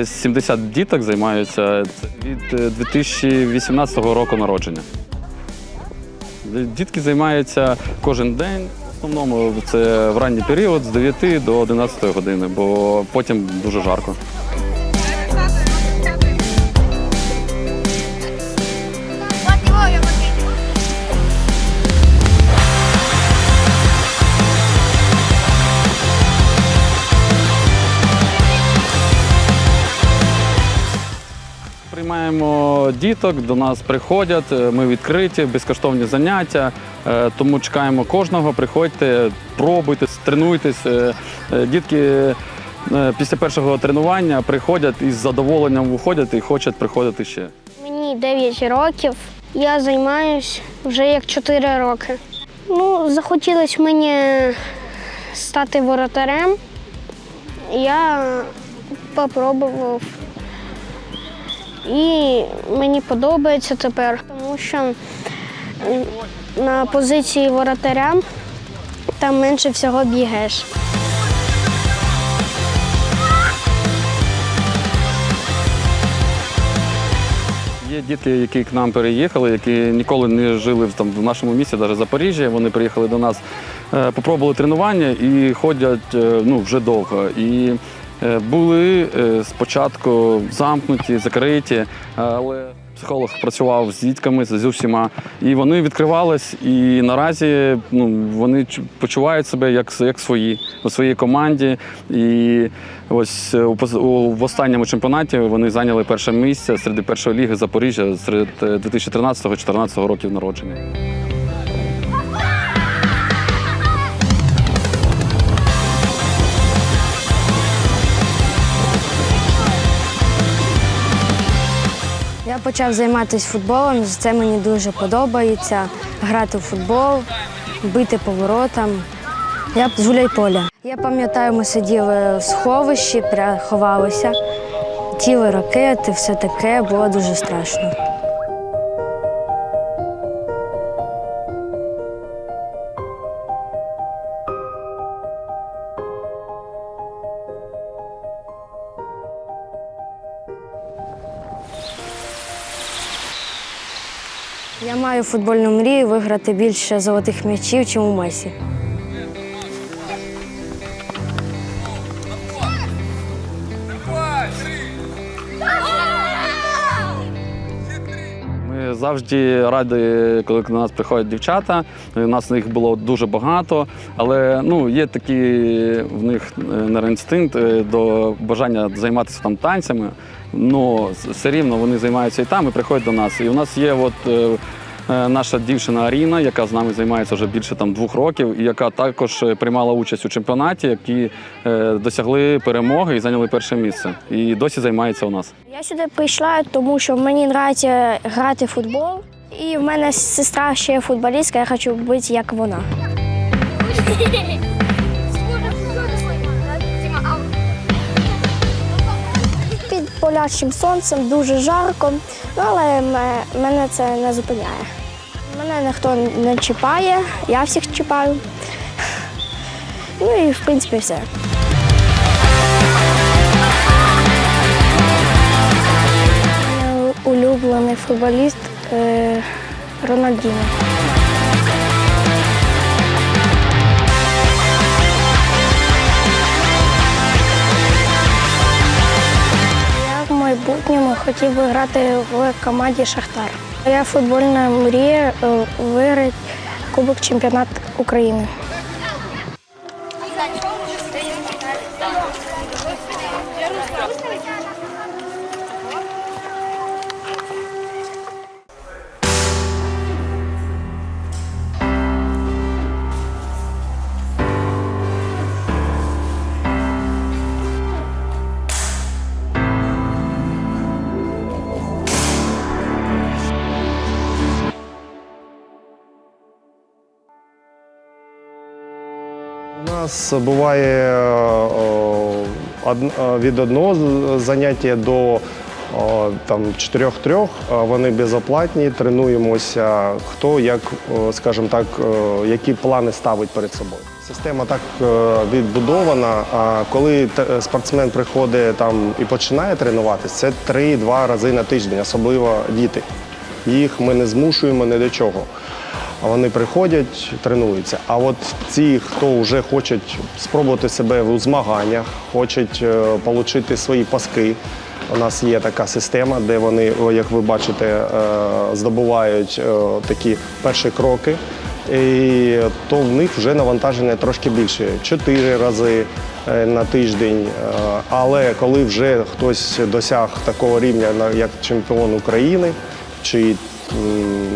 десь 70 діток займаються від е, 2018 року народження. Дітки займаються кожен день. В основному це в ранній період з 9 до 11 години, бо потім дуже жарко. Діток, до нас приходять, е, ми відкриті, безкоштовні заняття, е, тому чекаємо кожного. Приходьте, пробуйте, тренуйтесь. Е, Дітки після першого тренування приходять і з задоволенням виходять і хочуть приходити ще. Мені 9 років. Я займаюсь вже як 4 роки. Ну, захотілося мені стати воротарем. Я попробував. І мені подобається тепер, тому що на позиції воротаря там менше всього бігаєш. Є дітки, які к нам переїхали, які ніколи не жили в, там, в нашому місті, навіть Запоріжжі. Вони приїхали до нас, е, попробували тренування і ходять е, ну, вже довго. І були е, спочатку замкнуті, закриті, але психолог працював з дітками, з усіма, і вони відкривались. І наразі ну, вони почувають себе як, як свої у своїй команді. І ось е, у, в останньому чемпіонаті вони зайняли перше місце серед першої ліги Запоріжжя серед 2013-2014 років народження. Почав займатися футболом, це мені дуже подобається. Грати в футбол, бити поворотам. Я з гуляй-поля. Я пам'ятаю, ми сиділи в сховищі, ховалися, тіли ракети, все таке, було дуже страшно. Я маю футбольну мрію виграти більше золотих м'ячів, ніж у Месі. Завжди раді, коли до нас приходять дівчата. У нас їх було дуже багато, але ну, є такі в них е, інстинкт е, до бажання займатися там танцями. Ну, все рівно вони займаються і там, і приходять до нас. І у нас є от. Е, Наша дівчина Аріна, яка з нами займається вже більше там двох років, і яка також е, приймала участь у чемпіонаті, які е, досягли перемоги і зайняли перше місце. І досі займається у нас. Я сюди прийшла, тому що мені подобається грати в футбол. І в мене сестра ще футболістка, я хочу бути як вона. Під полячим сонцем дуже жарко, але мене це не зупиняє. Мене ніхто не чіпає, я всіх чіпаю. Ну і в принципі все. Мене улюблений футболіст е, Рональдіно. Майбутньому хотів би грати в команді Шахтар. Я футбольна мрія е, виграти Кубок чемпіонат України. У нас буває о, од- о, від одного заняття до там, чотирьох-трьох. Вони безоплатні, тренуємося, хто як, скажімо так, які плани ставить перед собою. Система так е, відбудована. А коли спортсмен приходить там і починає тренуватися, це 3-2 рази на тиждень, особливо діти. Їх ми не змушуємо ні до чого. Вони приходять, тренуються. А от ті, хто вже хочуть спробувати себе у змаганнях, хочуть е, отримати свої паски. У нас є така система, де вони, як ви бачите, е, здобувають е, такі перші кроки. І то в них вже навантаження трошки більше чотири рази на тиждень. Але коли вже хтось досяг такого рівня, як чемпіон України, чи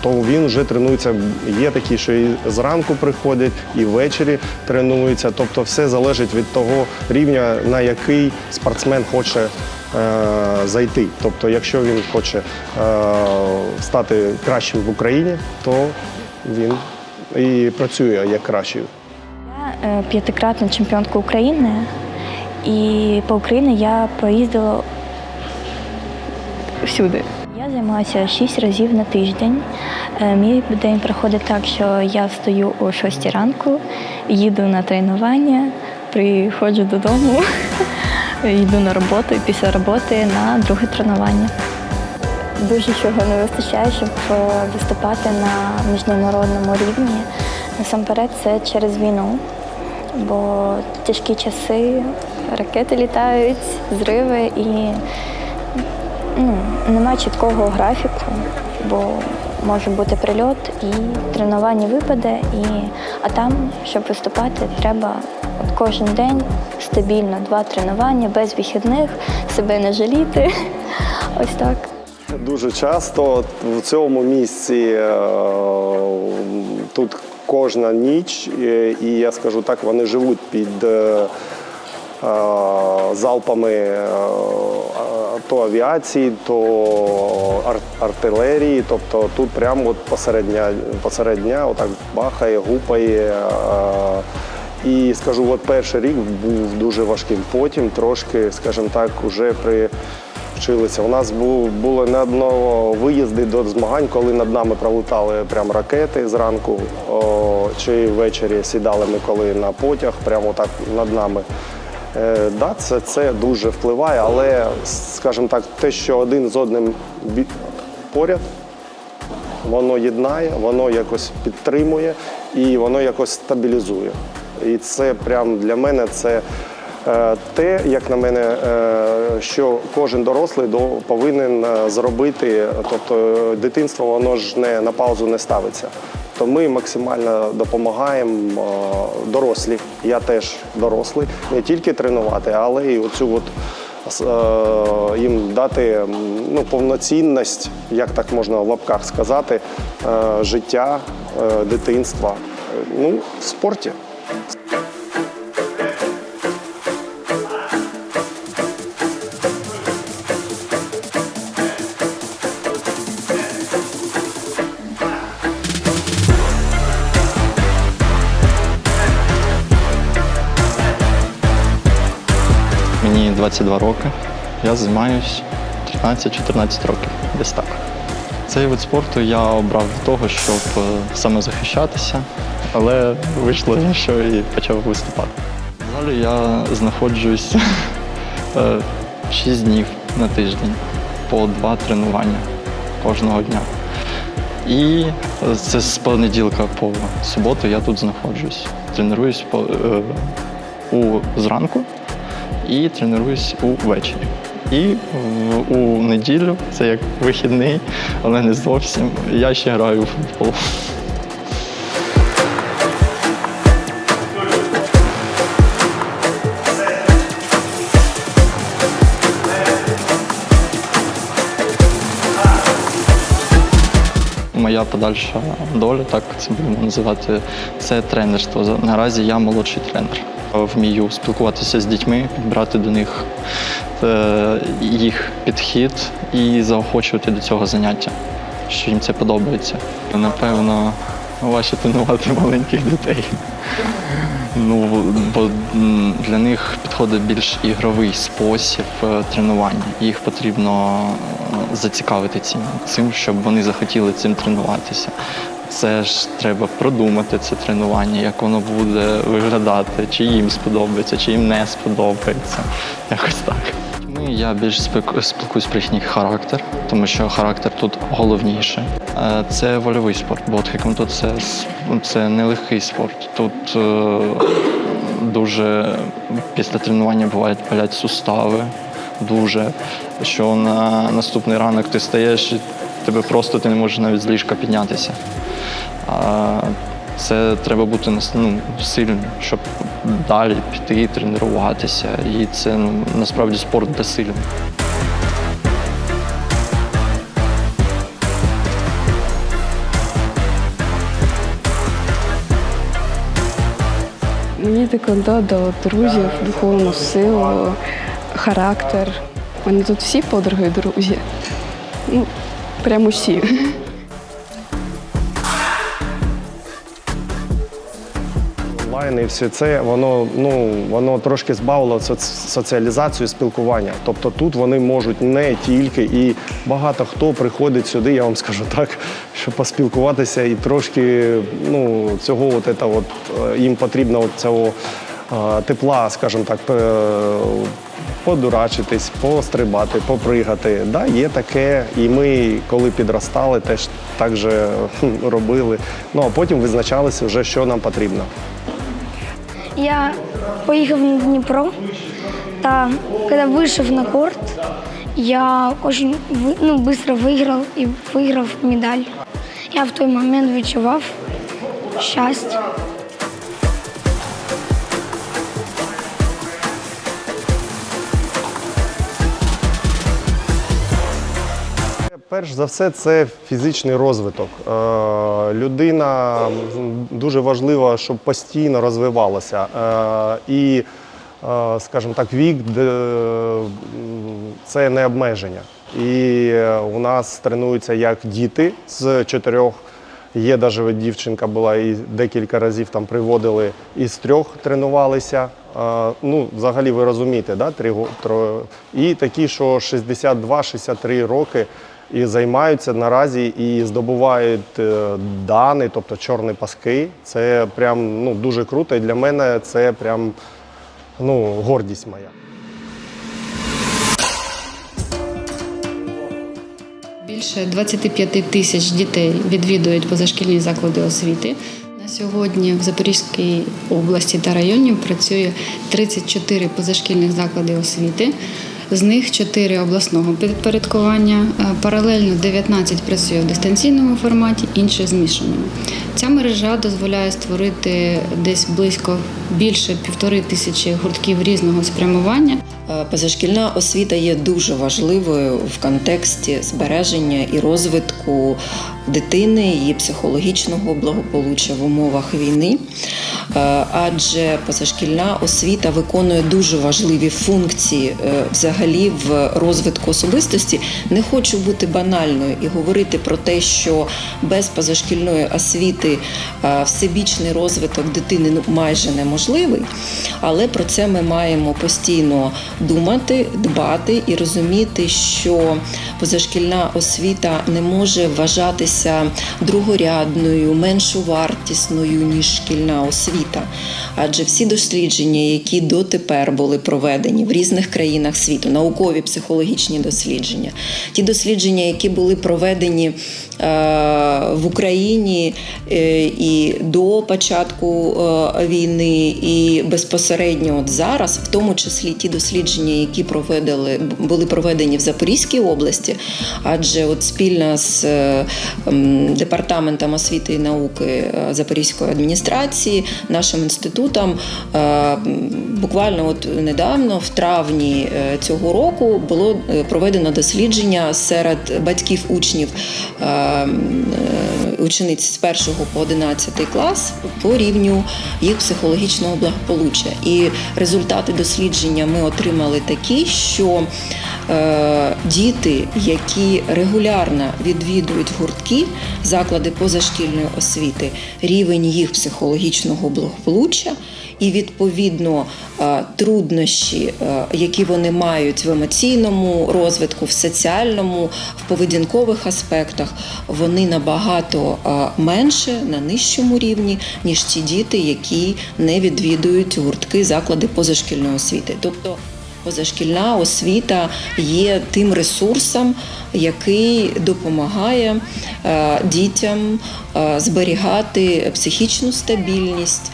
то він вже тренується. Є такі, що і зранку приходять, і ввечері тренуються. Тобто все залежить від того рівня, на який спортсмен хоче е, зайти. Тобто, якщо він хоче е, стати кращим в Україні, то він і працює як кращий. Я е, п'ятикратна чемпіонка України, і по Україні я поїздила всюди. Займаюся 6 разів на тиждень. Е, Мій день проходить так, що я встаю о 6 ранку, їду на тренування, приходжу додому, йду на роботу і після роботи на друге тренування. Дуже чого не вистачає, щоб е, виступати на міжнародному рівні. Насамперед, це через війну, бо тяжкі часи, ракети літають, зриви і ну, немає чіткого графіку, бо може бути прильот і тренування випаде. І, а там, щоб виступати, треба кожен день стабільно два тренування, без вихідних, себе не жаліти. Ось так. Дуже часто в цьому місці е, тут кожна ніч, і я скажу так, вони живуть під е, залпами е, то авіації, то артилерії. Тобто тут прямо от посеред дня, отак бахає, гупає. е, І скажу, от перший рік був дуже важким. Потім трошки, скажімо так, уже при вчилися. У нас було не одного виїзди до змагань, коли над нами пролетали прям ракети зранку, о, чи ввечері сідали ми коли на потяг, прямо так над нами. Е, да, це, це дуже впливає, але, скажімо так, те, що один з одним поряд, воно єднає, воно якось підтримує і воно якось стабілізує. І це прям для мене це е, те, як на мене, е, що кожен дорослий повинен зробити. Тобто дитинство воно ж не на паузу не ставиться. То ми максимально допомагаємо е, дорослі. Я теж дорослий, не тільки тренувати, але і оцю от е, їм дати ну, повноцінність, як так можна в лапках сказати, е, життя, дитинства ну, в спорті. 22 роки. Я займаюсь 13-14 років, десь так. Цей вид спорту я обрав для того, щоб е, самозахищатися, але вийшло, що і почав виступати. Взагалі я знаходжусь 6 днів на тиждень по два тренування кожного дня. І це з понеділка по суботу я тут знаходжусь. Тренуюсь по, е, у зранку і тренуюсь увечері. І в- у неділю, це як вихідний, але не зовсім. Я ще граю у футбол. Моя подальша доля, так це будемо називати, це тренерство. Наразі я молодший тренер. Вмію спілкуватися з дітьми, брати до них е, їх підхід і заохочувати до цього заняття, що їм це подобається. Напевно, важче тренувати маленьких дітей. Ну, бо для них підходить більш ігровий спосіб е, тренування. Їх потрібно е, зацікавити цим, цим, щоб вони захотіли цим тренуватися. Це ж треба продумати це тренування, як воно буде виглядати, чи їм сподобається, чи їм не сподобається. Якось так. Ми я більш спілкуюсь про їхній характер, тому що характер тут головніше. Це вольовий спорт, бо тхеквондо це, це нелегкий спорт. Тут е, дуже після тренування бувають болять сустави. Дуже. Що на наступний ранок ти стаєш тебе просто ти не можеш навіть з ліжка піднятися. А це треба бути ну, сильним, щоб далі піти тренуватися. І це ну, насправді спорт для сильних. Мені текондо до друзів, духовну силу, характер. У тут всі подруги друзі. Ну, прямо всі. онлайн і все це воно ну воно трошки збавило соціалізацію спілкування. Тобто тут вони можуть не тільки і багато хто приходить сюди, я вам скажу так, щоб поспілкуватися і трошки ну цього от, это от е, їм потрібно от цього е, тепла, скажімо так. Подурачитись, пострибати, попригати. Да, є таке. І ми, коли підростали, теж так же робили. Ну а потім визначалися вже, що нам потрібно. Я поїхав на Дніпро, та коли вийшов на корт, я дуже ну, швидко виграв і виграв медаль. Я в той момент відчував щастя. Перш за все, це фізичний розвиток. Е, Людина дуже важливо, щоб постійно розвивалася. Е, І, е, скажімо так, вік це не обмеження. І у нас тренуються як діти з чотирьох. Є навіть дівчинка була і декілька разів там приводили із трьох тренувалися. Ну, взагалі ви розумієте, да? три, го- тро- і такі, що 62-63 роки і займаються наразі і здобувають е, дани, тобто чорні паски. Це прям ну, дуже круто. І для мене це прям ну, гордість моя. Більше 25 тисяч дітей відвідують позашкільні заклади освіти. Сьогодні в Запорізькій області та районі працює 34 позашкільних заклади освіти. З них 4 обласного підпорядкування. Е, Паралельно 19 працює в дистанційному форматі, інші змішаному. Ця мережа дозволяє створити десь близько більше півтори тисячі гуртків різного спрямування. Е, Позашкільна освіта є дуже важливою в контексті збереження і розвитку дитини, її психологічного благополуччя в умовах війни. Е, Адже позашкільна освіта виконує дуже важливі функції е, взагалі в розвитку особистості. Не хочу бути банальною і говорити про те, що без позашкільної освіти е, всебічний розвиток дитини ну, майже неможливий. Але про це ми маємо постійно думати, дбати і розуміти, що позашкільна освіта не може вважатися другорядною, меншовартісною, ніж шкільна освіта. Адже всі дослідження, які дотепер були проведені в різних країнах світу, наукові психологічні дослідження, ті дослідження, які були проведені в Україні е, і до початку е, війни, і безпосередньо от зараз, в тому числі ті дослідження, які проведали, були проведені в Запорізькій області, адже от спільно з е, департаментом освіти і науки е, Запорізької адміністрації, нашим інститутом, е, буквально от недавно, в травні е, цього року, було е, проведено дослідження серед батьків учнів. Е, Учениць з 1 по 11 клас по рівню їх психологічного благополуччя. І результати дослідження ми отримали такі, що е, діти, які регулярно відвідують гуртки, заклади позашкільної освіти, рівень їх психологічного благополуччя і відповідно е, труднощі, е, які вони мають в емоційному розвитку, в соціальному, в поведінкових аспектах, вони набагато е, менше на нижчому рівні, ніж ті діти, які не відвідують гуртки заклади позашкільної освіти. Тобто позашкільна освіта є тим ресурсом, який допомагає дітям зберігати психічну стабільність,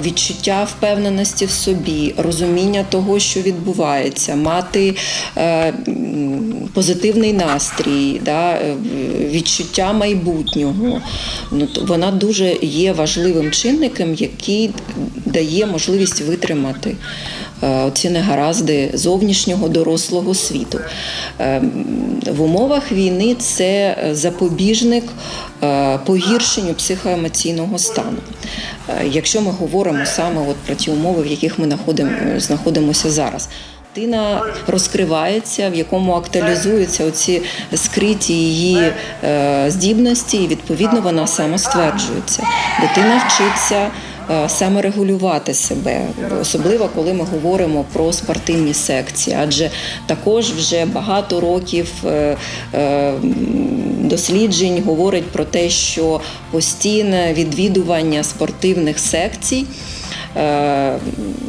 відчуття впевненості в собі, розуміння того, що відбувається, мати е, позитивний настрій, да, е, відчуття майбутнього. Ну, вона дуже є важливим чинником, який дає можливість витримати е, ці негаразди зовнішнього дорослого світу. Е, В умовах війни це запобіжник погіршенню психоемоційного стану. Якщо ми говоримо саме от про ті умови, в яких ми знаходимося зараз. Дитина розкривається, в якому актуалізуються оці скриті її е, здібності, і відповідно вона самостверджується. Дитина вчиться е, саморегулювати себе, особливо коли ми говоримо про спортивні секції, адже також вже багато років е, досліджень говорить про те, що постійне відвідування спортивних секцій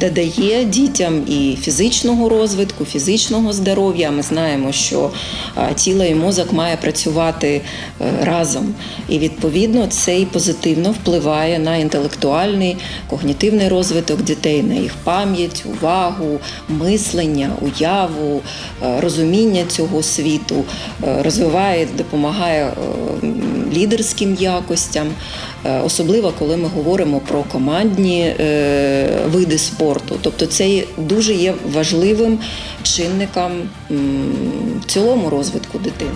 додає дітям і фізичного розвитку, фізичного здоров'я. Ми знаємо, що е, тіло і мозок має працювати е, разом. І відповідно це і позитивно впливає на інтелектуальний, когнітивний розвиток дітей, на їх пам'ять, увагу, мислення, уяву, е, розуміння цього світу, е, розвиває, допомагає е, лідерським якостям, е, особливо коли ми говоримо про командні е, види спорту. Тобто це дуже є важливим чинником в цілому розвитку дитини.